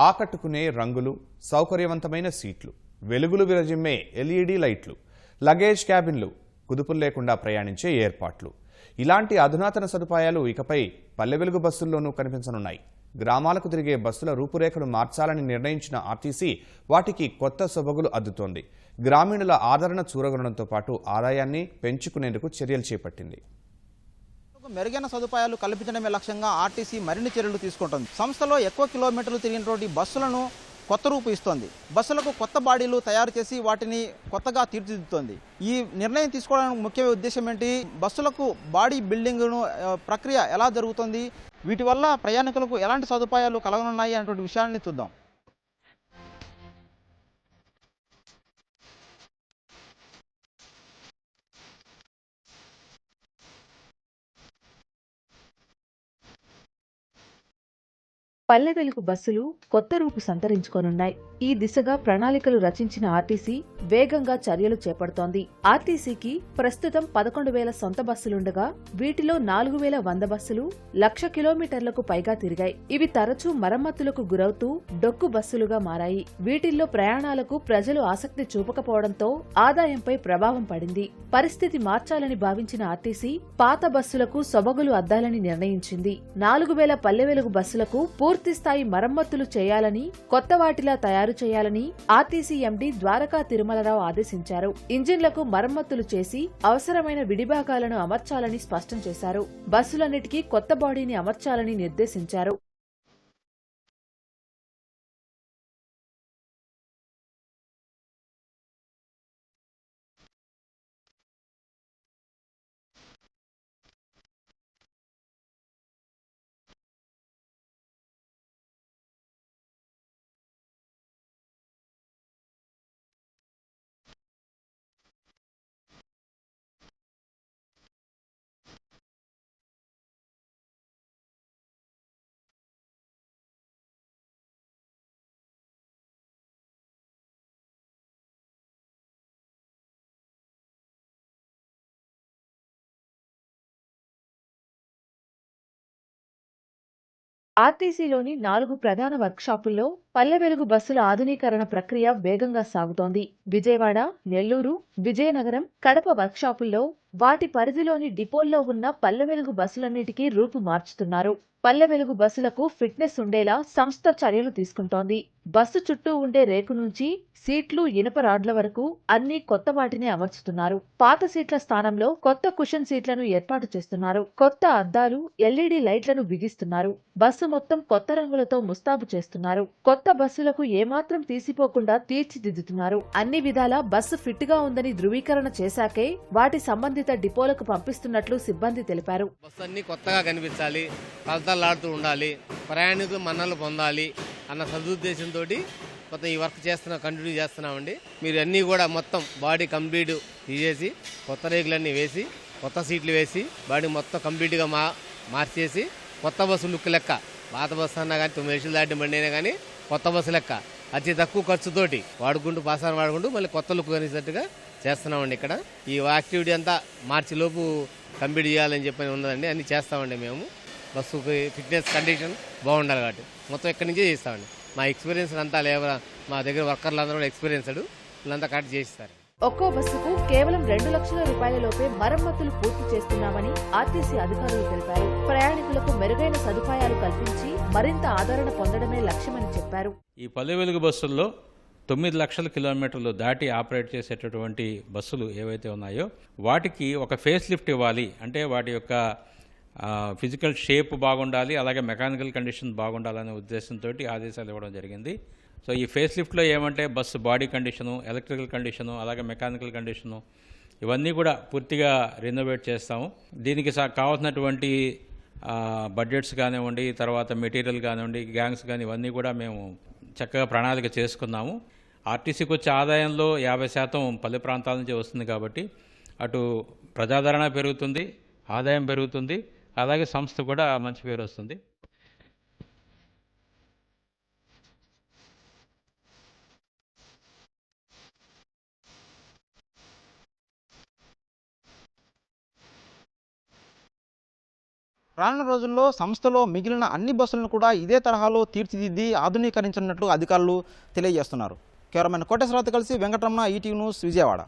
ఆకట్టుకునే రంగులు సౌకర్యవంతమైన సీట్లు వెలుగులు విరజిమ్మే ఎల్ఈడి లైట్లు లగేజ్ క్యాబిన్లు కుదుపులు లేకుండా ప్రయాణించే ఏర్పాట్లు. ఇలాంటి అధునాతన సదుపాయాలు ఇకపై పల్లె వెలుగు బస్సుల్లోనూ కనిపించనున్నాయి. గ్రామాలకు తిరిగే బస్సుల రూపురేఖలు మార్చాలని నిర్ణయించిన ఆర్టీసీ వాటికి కొత్త సొబగులు అద్దుతోంది. గ్రామీణుల ఆదరణ చూరగొనడంతో పాటు ఆదాయాన్ని పెంచుకునేందుకు చర్యలు చేపట్టింది. మెరుగైన సదుపాయాలు కల్పించడమే లక్ష్యంగా ఆర్టీసీ మరిన్ని చర్యలు తీసుకుంటుంది. సంస్థలో ఎక్కువ కిలోమీటర్లు తిరిగినటువంటి బస్సులను కొత్త రూపు ఇస్తోంది. బస్సులకు కొత్త బాడీలు తయారు చేసి వాటిని కొత్తగా తీర్చిదిద్దుతోంది. ఈ నిర్ణయం తీసుకోవడానికి ముఖ్య ఉద్దేశం ఏంటి? బస్సులకు బాడీ బిల్డింగ్ను ప్రక్రియ ఎలా జరుగుతుంది? వీటి వల్ల ప్రయాణికులకు ఎలాంటి సదుపాయాలు కలగనున్నాయి అనేటువంటి విషయాన్ని చూద్దాం. పల్లె వెలుగు బస్సులు కొత్త రూపు సంతరించుకోనున్నాయి. ఈ దిశగా ప్రణాళికలు రచించిన ఆర్టీసీ వేగంగా చర్యలు చేపడుతోంది. ఆర్టీసీకి ప్రస్తుతం పదకొండు వేల సొంత బస్సులుండగా వీటిలో నాలుగు వేల వంద బస్సులు లక్ష కిలోమీటర్లకు పైగా తిరిగాయి. ఇవి తరచూ మరమ్మతులకు గురవుతూ డొక్కు బస్సులుగా మారాయి. వీటిల్లో ప్రయాణాలకు ప్రజలు ఆసక్తి చూపకపోవడంతో ఆదాయంపై ప్రభావం పడింది. పరిస్థితి మార్చాలని భావించిన ఆర్టీసీ పాత బస్సులకు సొబగులు అద్దాలని నిర్ణయించింది. నాలుగు వేల పల్లె వెలుగు బస్సులకు పూర్తిస్థాయి మరమ్మతులు చేయాలని కొత్త వాటిలా తయారు చేయాలని ఆర్టీసీ ఎండీ ద్వారకా తిరుమలరావు ఆదేశించారు. ఇంజిన్లకు మరమ్మతులు చేసి అవసరమైన విడిభాగాలను అమర్చాలని స్పష్టం చేశారు. బస్సులన్నిటికీ కొత్త బాడీని అమర్చాలని నిర్దేశించారు. ఆర్టీసీలోని నాలుగు ప్రధాన వర్క్షాపుల్లో పల్లె వెలుగు బస్సుల ఆధునీకరణ ప్రక్రియ వేగంగా సాగుతోంది. విజయవాడ నెల్లూరు విజయనగరం కడప వర్క్షాపుల్లో వాటి పరిధిలోని డిపోల్లో ఉన్న పల్లె వెలుగు బస్సులన్నిటికీ రూపు మార్చుతున్నారు. పల్లె వెలుగు బస్సులకు ఫిట్నెస్ ఉండేలా సంస్థ చర్యలు తీసుకుంటోంది. బస్సు చుట్టూ ఉండే రేకు నుంచి సీట్లు ఇనుప రాడ్ల వరకు అన్ని కొత్త వాటిని అమర్చుతున్నారు. పాత సీట్ల స్థానంలో కొత్త కుషన్ సీట్లను ఏర్పాటు చేస్తున్నారు. కొత్త అద్దాలు ఎల్ఈడి లైట్లను బిగిస్తున్నారు. బస్సు మొత్తం కొత్త రంగులతో ముస్తాబు చేస్తున్నారు. కొత్త బస్సులకు ఏమాత్రం తీసిపోకుండా తీర్చిదిద్దుతున్నారు. అన్ని విధాలా బస్సు ఫిట్గా ఉందని ధృవీకరణ చేశాకే వాటి సంబంధిత డిపోలకు పంపిస్తున్నట్లు సిబ్బంది తెలిపారు. బస్సు కొత్తగా కనిపించాలి కలతలాడుతూ ఉండాలి ప్రయాణికులు మన్నలు పొందాలి అన్న సదుద్దేశంతో కొత్త ఈ వర్క్ చేస్తున్నా కంటిన్యూ చేస్తున్నామండి. మీరు అన్నీ కూడా మొత్తం బాడీ కంప్లీట్ తీసేసి కొత్త రేకులన్నీ వేసి కొత్త సీట్లు వేసి బాడీ మొత్తం కంప్లీట్గా మా మార్చేసి కొత్త బస్సు లుక్ లెక్క. పాత బస్సు అన్నా కానీ తొమ్మిది లక్షలు దాటి బండి అయినా కానీ కొత్త బస్సు లెక్క. అతి తక్కువ ఖర్చుతోటి వాడుకుంటూ పాసాన్ని వాడుకుంటూ మళ్ళీ కొత్త లుక్ కనిసినట్టుగా చేస్తున్నామండి ఇక్కడ. ఈ యాక్టివిటీ అంతా మార్చి లోపు కంప్లీట్ చేయాలని చెప్పని ఉన్నదండి. అన్ని చేస్తామండి మేము. బస్సుకి ఫిట్నెస్ కండిషన్ బాగుండాలి కాబట్టి. మొత్తం ఇక్కడి నుంచే చేస్తామండి. మా ఎక్స్పీరియన్స్ అంతా లేబర్ మా దగ్గర వర్కర్లు అందరూ కూడా ఎక్స్పీరియన్స్డ్ వీళ్ళంతా కరెక్ట్ చేస్తారు ఒక్కో బస్సుకు కేవలం రెండు లక్షల రూపాయల లోపే మరమ్మతులు పూర్తి చేస్తున్నామని ఆర్టీసీ అధికారులు తెలిపారు. ప్రయాణికులకు మెరుగైన సదుపాయాలు కల్పించి మరింత ఆదరణ పొందడమే లక్ష్యమని చెప్పారు. ఈ పల్లె వెలుగు బస్సుల్లో తొమ్మిది లక్షల కిలోమీటర్లు దాటి ఆపరేట్ చేసేటటువంటి బస్సులు ఏవైతే ఉన్నాయో వాటికి ఒక ఫేస్ లిఫ్ట్ ఇవ్వాలి. అంటే వాటి యొక్క ఫిజికల్ షేప్ బాగుండాలి అలాగే మెకానికల్ కండిషన్ బాగుండాలనే ఉద్దేశంతో ఆదేశాలు ఇవ్వడం జరిగింది. సో ఈ ఫేస్ లిఫ్ట్లో ఏమంటే bus body condition electrical condition అలాగే మెకానికల్ కండిషను ఇవన్నీ కూడా పూర్తిగా రినోవేట్ చేస్తాము. దీనికి కావాల్సినటువంటి బడ్జెట్స్ కానివ్వండి తర్వాత మెటీరియల్ కానివ్వండి గ్యాంగ్స్ కానీ ఇవన్నీ కూడా మేము చక్కగా ప్రణాళిక చేసుకున్నాము. ఆర్టీసీకి వచ్చే ఆదాయంలో యాభై శాతం పల్లె ప్రాంతాల నుంచి వస్తుంది కాబట్టి అటు ప్రజాదరణ పెరుగుతుంది ఆదాయం పెరుగుతుంది అలాగే సంస్థ కూడా మంచి పేరు వస్తుంది. రానున్న రోజుల్లో సంస్థలో మిగిలిన అన్ని బస్సులను కూడా ఇదే తరహాలో తీర్చిదిద్ది ఆధునీకరించనున్నట్లు అధికారులు తెలియజేస్తున్నారు. కెమెరామెన్ కోటేశ్వరరావుతో కలిసి వెంకటరమణ ఈటీవీ న్యూస్ విజయవాడ